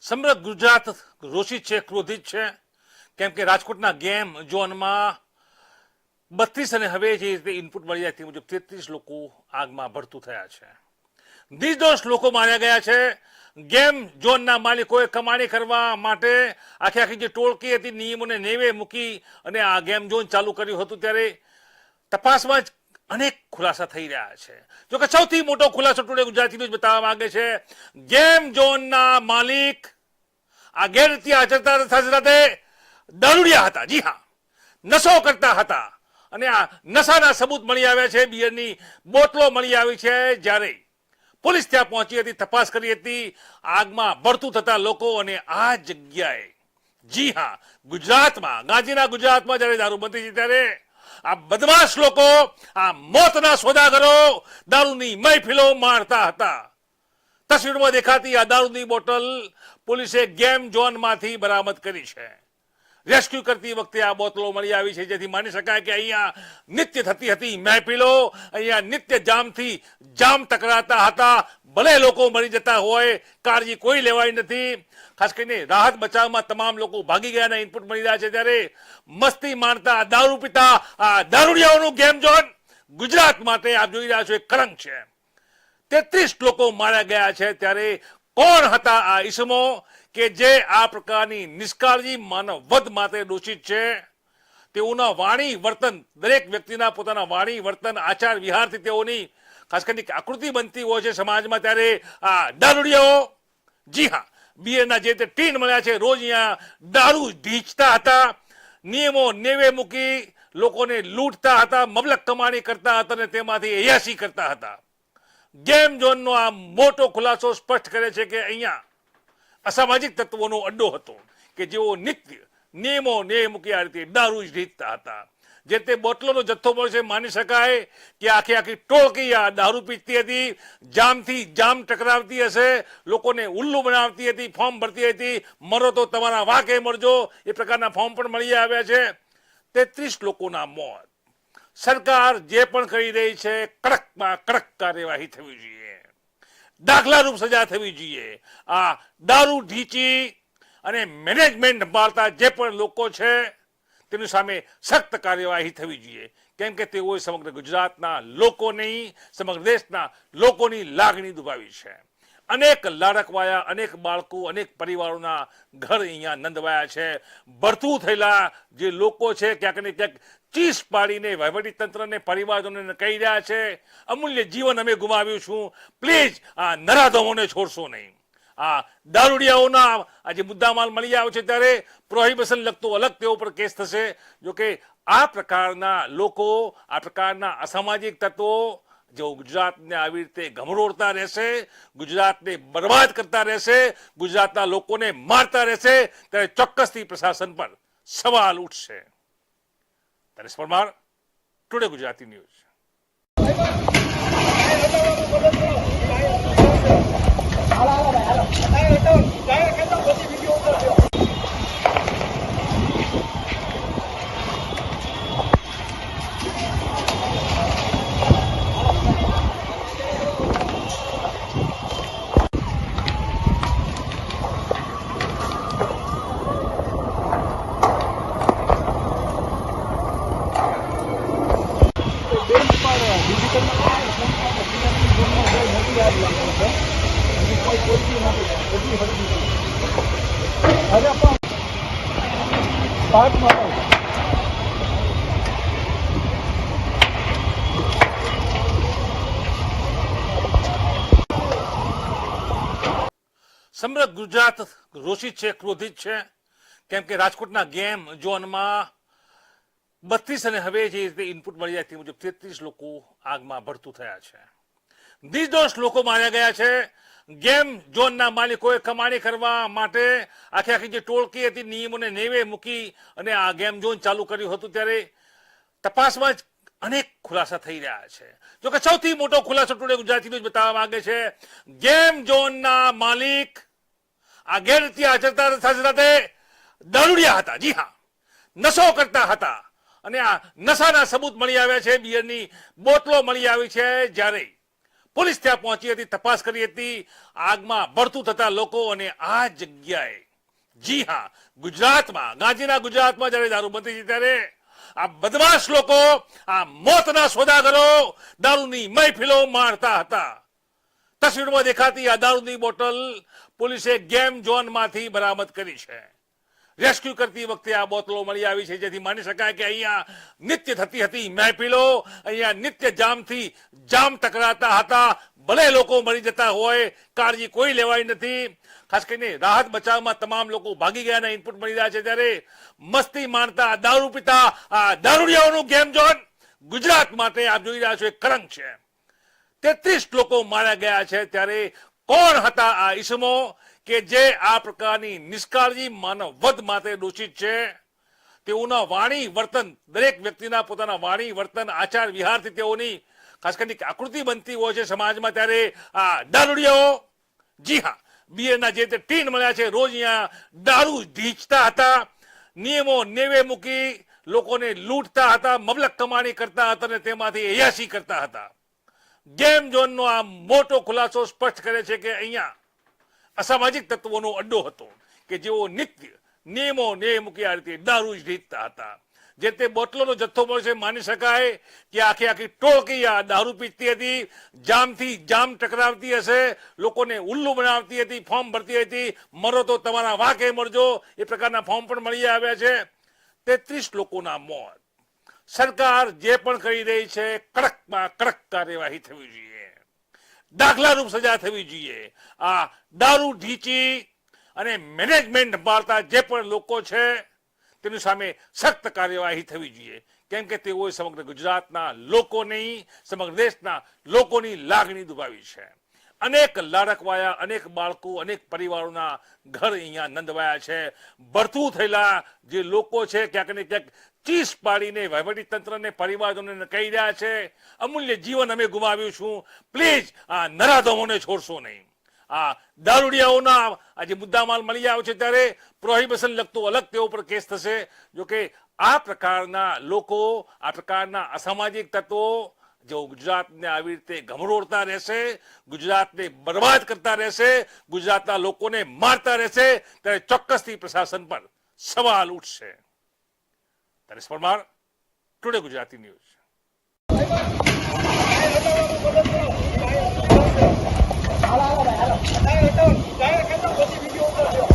સમગ્ર ગુજરાત રોષિત છે, ક્રોધિત છે. કેમ કે રાજકોટના ગેમ ઝોનમાં બત્રીસ અને હવે જે રીતે ઇનપુટ મળી જાય તે મુજબ તેત્રીસ લોકો આગમાં ભડતું થયા છે. નિર્દોષ લોકો માર્યા ગયા છે. ગેમ ઝોનના માલિકોએ કમાણી કરવા માટે આખી આખી જે ટોળકી હતી, નિયમોને નેવે મૂકી અને આ ગેમ ઝોન ચાલુ કર્યું હતું ત્યારે તપાસમાં જ અનેક ખુલાસા થઈ રહ્યા છે. જો કે સૌથી મોટો ખુલાસો ટુડે ગુજરાતી ન્યૂઝ બતાવવા માંગે છે. ગેમ ઝોનના માલિક આ ગેરરીતિ આચરતા સાથે સાથે દારૂડિયા હતા. જી હા. નશો કરતા હતા. અને આ નશાના સબૂત મળી આવ્યા છે. બિયરની બોટલો મળી આવી છે. જ્યારે પોલીસ ત્યાં પહોંચી હતી, તપાસ કરી હતી. આગમાં બળતું થતા લોકો અને આ જગ્યાએ જી હા, ગુજરાતમાં, ગાંધીના ગુજરાતમાં જ્યારે દારૂ બનતી છે ત્યારે આ બદમાશ લોકો આ મોતના સોદાગરો દારૂની મહેફિલો મારતા હતા. તસવીરમાં દેખાતી આ દારૂની બોટલ પોલીસે ગેમ ઝોનમાંથી બરામદ કરી છે. રેસ્ક્યુ કરતી વખતે આ બોટલો મળી આવી છે. જેથી માની શકાય કે અહીંયા નિત્ય થતી હતી મહેફિલો. અહીંયા નિત્ય જામથી જામ ટકરાતા હતા. ભલે લોકો મરી જતા હોય, કાળજી કોઈ લેવાય નથી. ખાસ કરીને રાહત બચાવમાં તમામ લોકો ભાગી ગયાના ઇનપુટ મળી રહ્યા છે. ત્યારે મસ્તી માણતા દારૂ પીતા આ દારૂડિયાઓનું ગેમ જોન ગુજરાત માટે આપ જોઈ રહ્યા છો એક કલંક છે. તેત્રીસ લોકો માર્યા ગયા છે. ત્યારે કોણ હતા આ ઈસમો કે જે આ પ્રકારની નિષ્કાળજી માનવ વધ માટે દોષિત છે? તેઓના વાણી વર્તન, દરેક વ્યક્તિના પોતાના વાણી વર્તન, આચાર વિહારથી તેઓની ખાસ કરીને આકૃતિ બનતી હોય છે સમાજમાં, ત્યારે આ દારૂડિયાઓ, જી હા, બીએના જે તે ટીન મળ્યા છે, રોજ અહીંયા દારૂ ઢીંચતા હતા, નિયમો નેવે મૂકી લોકોને લૂંટતા હતા, મબલક કમાણી કરતા હતા અને તેમાંથી અયાસી કરતા હતા. ગેમ ઝોનનો આ મોટો ખુલાસો સ્પષ્ટ કરે છે કે અહીંયા અસામાજિક તત્વોનો અડ્ડો હતો કે જેઓ નિત્ય નિયમો ને મૂકી આ રીતે દારૂ જ રીતતા હતા. જે તે બોટલોનો જથ્થો મળશે માની શકાય કે આખી આખી ટોળકી આ દારૂ પીતી હતી, જામથી જામ ટકરાવતી હશે, લોકોને ઉલ્લુ બનાવતી હતી, ફોર્મ ભરતી હતી, મરો તો તમારા વાંકે મરજો, એ પ્રકારના ફોર્મ પણ મળી આવ્યા છે. તેત્રીસ લોકોના મોત. સરકાર જે પણ કરી રહી છે, કડકમાં કડક કાર્યવાહી થવી જોઈએ. દાખલારૂપ સજા થવી જોઈએ. આ દારૂ ઢીચી અને મેનેજમેન્ટ મારતા જે પણ લોકો છે, તેની સામે સખ્ત કાર્યવાહી થવી જોઈએ. કેમ કે તેઓએ સમગ્ર ગુજરાતના લોકોની, સમગ્ર દેશના લોકોની લાગણી દુભાવી છે. અનેક લાડકવાયા, અનેક બાળકો, અનેક પરિવારોના ઘર અહીંયા નંદવાયા છે. ભરતું થયેલા જે લોકો છે, ક્યાંક ને ક્યાંક ચીસ પાડીને વહીવટી તંત્રને પરિવારજનોને કહી રહ્યા છે, અમૂલ્ય જીવન અમે ગુમાવ્યું છું. પ્લીઝ આ નરાધમોને છોડશો નહીં. આ દારૂડિયાઓના આ જે મુદ્દામાલ મળી આવ્યો છે ત્યારે પ્રોહિબિશન લગતો અલગ તેઓ પર કેસ થશે. જો કે આ પ્રકારના લોકો, આ પ્રકારના અસામાજિક તત્વો જો ગુજરાતને આવી રીતે ગમરોડતા રહેશે, ગુજરાતને બરબાદ કરતા રહેશે, ગુજરાતના લોકોને મારતા રહેશે, ત્યારે ચોક્કસથી પ્રશાસન પર સવાલ ઉઠશે. Taresh Parmar, today Gujarati news. સમગ્ર ગુજરાત રોષિત છે ક્રોધિત છે. કેમ કે રાજકોટના ગેમ ઝોનમાં બત્રીસ અને હવે જે રીતે ઇનપુટ મળી જાય તે મુજબ તેત્રીસ લોકો આગમાં ભડતું થયા છે. નિર્દોષ લોકો માર્યા ગયા છે. ગેમ ઝોનના માલિકોએ કમાણી કરવા માટે આખી આખી જે ટોળકી હતી, નિયમોને નેવે મૂકી અને આ ગેમ ઝોન ચાલુ કર્યું હતું ત્યારે તપાસમાં જ અનેક ખુલાસા થઈ રહ્યા છે. જો કે સૌથી મોટો ખુલાસો ટુડે ગુજરાતી ન્યૂઝ બતાવવા માંગે છે. ગેમ ઝોનના માલિક આ ગેરરીતિ આચરતા સાથે સાથે દારૂડિયા હતા. જી હા. નશો કરતા હતા. અને આ નશાના સબૂત મળી આવ્યા છે, બિયરની બોટલો મળી આવી છે જ્યારે પોલીસ ત્યાં પહોંચી હતી, તપાસ કરી હતી, આગમાં બળતું થતા લોકો અને આ જગ્યાએ, જી હા, ગુજરાતમાં, ગાંધીના ગુજરાતમાં જ્યારે દારૂ બંધી છે ત્યારે આ બદમાશ લોકો, આ મોતના સોદાગરો દારૂની મહેફિલો મારતા હતા. તસવીરમાં દેખાતી આ દારૂની બોટલ પોલીસે ગેમ ઝોનમાંથી બરામદ કરી છે. રેસ્ક્યુ કરતી વખતે આ બોટલો મળી આવી છે. જેથી માની શકાય કે અહીંયા નિત્ય થતી હતી મહેફિલો. અહીંયા નિત્ય જામથી જામ ટકરાતા હતા. ભલે લોકો મરી જતા હોય, કાળજી કોઈ લેવાઈ નથી. ખાસ કરીને રાહત બચાવમાં તમામ લોકો ભાગી ગયાના ઇનપુટ મળી રહ્યા છે. ત્યારે મસ્તી માણતા દારૂ પીતા આ દારૂડિયાઓનું ગેમ જોન ગુજરાત માટે આપ જોઈ રહ્યા છો એક કલંક છે. તેત્રીસ લોકો માર્યા ગયા છે. ત્યારે કોણ હતા આ ઈસમો? કે જે આ પ્રકારની નિષ્કાળજી માનવ વધ માટે દોષિત છે, તેઓના વાણી વર્તન, દરેક વ્યક્તિના પોતાના વાણી વર્તન, આચાર વિહારથી તેઓની ખાસ કરીને આકૃતિ બનતી હોય છે સમાજમાં, ત્યારે આ દારૂડિયાઓ, જી હા, બીએના જે તે ટીન મળ્યા છે, રોજ અહીંયા દારૂ ઢીંચતા હતા, નિયમો નેવે મૂકી લોકોને લૂંટતા હતા, મબલક કમાણી કરતા હતા અને તેમાંથી અયાસી કરતા હતા. ગેમ ઝોનનો આ મોટો ખુલાસો સ્પષ્ટ કરે છે કે અહીંયા અસામાજિક તત્વોનો અડ્ડો હતો કે જેઓ નિત્ય નિયમો ને મૂકી આ રીતે દારૂ જ રીતતા હતા. જે તે બોટલોનો જથ્થો મળશે માની શકાય કે આખી આખી ટોળકી આ દારૂ પીતી હતી, જામથી જામ ટકરાવતી હશે, લોકોને ઉલ્લુ બનાવતી હતી, ફોર્મ ભરતી હતી, મરો તો તમારા વાંકે મરજો, એ પ્રકારના ફોર્મ પણ મળી આવ્યા છે. તેત્રીસ લોકોના મોત. સરકાર જે પણ કરી રહી છે, કડકમાં કડક કાર્યવાહી થવી જોઈએ. દાખલારૂપ સજા થવી જોઈએ. આ દારૂ ઢીચી અને મેનેજમેન્ટ મારતા જે પણ લોકો છે, તેની સામે સખ્ત કાર્યવાહી થવી જોઈએ. કેમ કે તેઓએ સમગ્ર ગુજરાતના લોકોની, સમગ્ર દેશના લોકોની લાગણી દુભાવી છે. અનેક લાડકવાયા, અનેક બાળકો, અનેક પરિવારોના ઘર અહીંયા નંદવાયા છે. ભરતું થયેલા જે લોકો છે, ક્યાંક ને ક્યાંક ચીસ પાડીને વહીવટી તંત્રને પરિવારજનોને કહી રહ્યા છે, અમૂલ્ય જીવન અમે ગુમાવ્યું છું. પ્લીઝ, આ નરાધમોને છોડશો નહીં. આ દારૂડિયાઓના આજે મુદ્દામાલ મળી આવ્યો છે ત્યારે પ્રોહિબિશન લગતો અલગ તેઓ પર કેસ થશે. જોકે આ પ્રકારના લોકો, આ પ્રકારના અસામાજિક તત્વો જો ગુજરાતને આવી રીતે ગમરોડતા રહેશે ગુજરાતને બરબાદ કરતા રહેશે ગુજરાતના લોકોને મારતા રહેશે ત્યારે ચોક્કસથી પ્રશાસન પર સવાલ ઉઠશે Taresh Parmar today Gujarati news Dale,